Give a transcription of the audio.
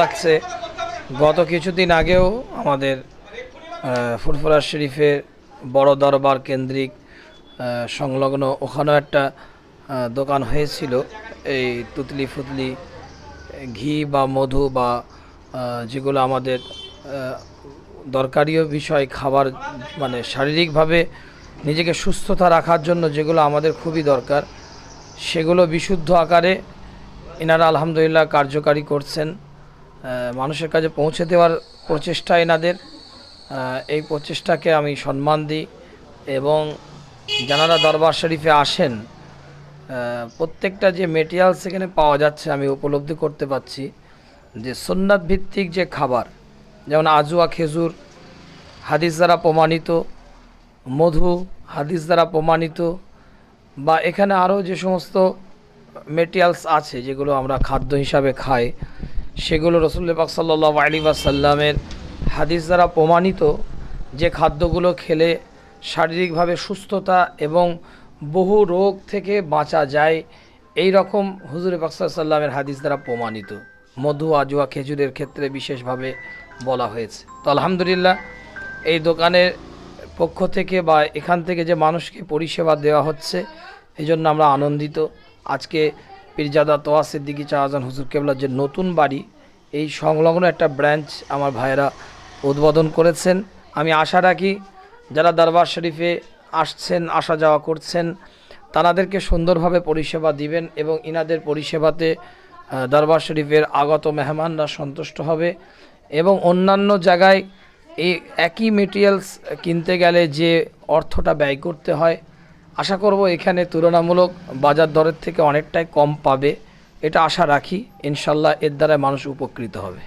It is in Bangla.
লাগছে। গত কিছুদিন আগেও আমাদের ফুরফুরা শরীফের বড় দরবার কেন্দ্রিক সংলগ্ন ওখানেও একটা দোকান হয়েছিল। এই তুতলি ফুতলি ঘি বা মধু বা যেগুলো আমাদের আহ, দরকারিও বিষয় খাবার মানে শারীরিকভাবে নিজেকে সুস্থতা রাখার জন্য যেগুলো আমাদের খুবই দরকার সেগুলো বিশুদ্ধ আকারে এনারা আলহামদুলিল্লাহ কার্যকারী করছেন। মানুষের কাছে পৌঁছে দেওয়ার প্রচেষ্টা এনাদের। এই প্রচেষ্টাকে আমি সম্মান দিই এবং যারা দরবার শরীফে আসেন। প্রত্যেকটা যে মেটেরিয়াল সেখানে পাওয়া যাচ্ছে আমি উপলব্ধি করতে পারছি যে সুন্নাত ভিত্তিক যে খাবার, যেমন আজুয়া খেজুর, হাদিস দ্বারা প্রমাণিত, মধু, হাদিস দ্বারা প্রমাণিত, বা এখানে আরও যে সমস্ত মেটেরিয়ালস আছে যেগুলো আমরা খাদ্য হিসাবে খাই সেগুলো রসুল্লাহ পাক সাল্লাহ আলী সাল্লামের হাদিস দ্বারা প্রমাণিত যে খাদ্যগুলো খেলে শারীরিকভাবে সুস্থতা এবং বহু রোগ থেকে বাঁচা যায়, এই রকম হুজুর সাল্লামের হাদিস দ্বারা প্রমাণিত। মধু, আজুয়া, খেজুরের ক্ষেত্রে বিশেষভাবে বলা হয়েছে। তো আলহামদুলিল্লাহ, এই দোকানের পক্ষ থেকে বা এখান থেকে যে মানুষকে পরিষেবা দেওয়া হচ্ছে এই জন্য আমরা আনন্দিত। আজকে পীরজাদা তোয়া সিদ্দিকি চাহাজান হুজুর কেবলার যে নতুন বাড়ি, এই সংলগ্ন একটা ব্রাঞ্চ আমার ভাইয়েরা উদ্বোধন করেছেন। আমি আশা রাখি যারা দরবার শরীফে আসছেন, আসা যাওয়া করছেন, তানাদেরকে সুন্দরভাবে পরিষেবা দিবেন এবং ইনাদের পরিষেবাতে দরবার শরীফের আগত মেহমানরা সন্তুষ্ট হবে এবং অন্যান্য জায়গায় এই একই মেটেরিয়ালস কিনতে গেলে যে অর্থটা ব্যয় করতে হয় আশা করব এখানে তুলনামূলক বাজার দরের থেকে অনেকটাই কম পাবে, এটা আশা রাখি। ইনশাল্লাহ এর দ্বারা মানুষ উপকৃত হবে।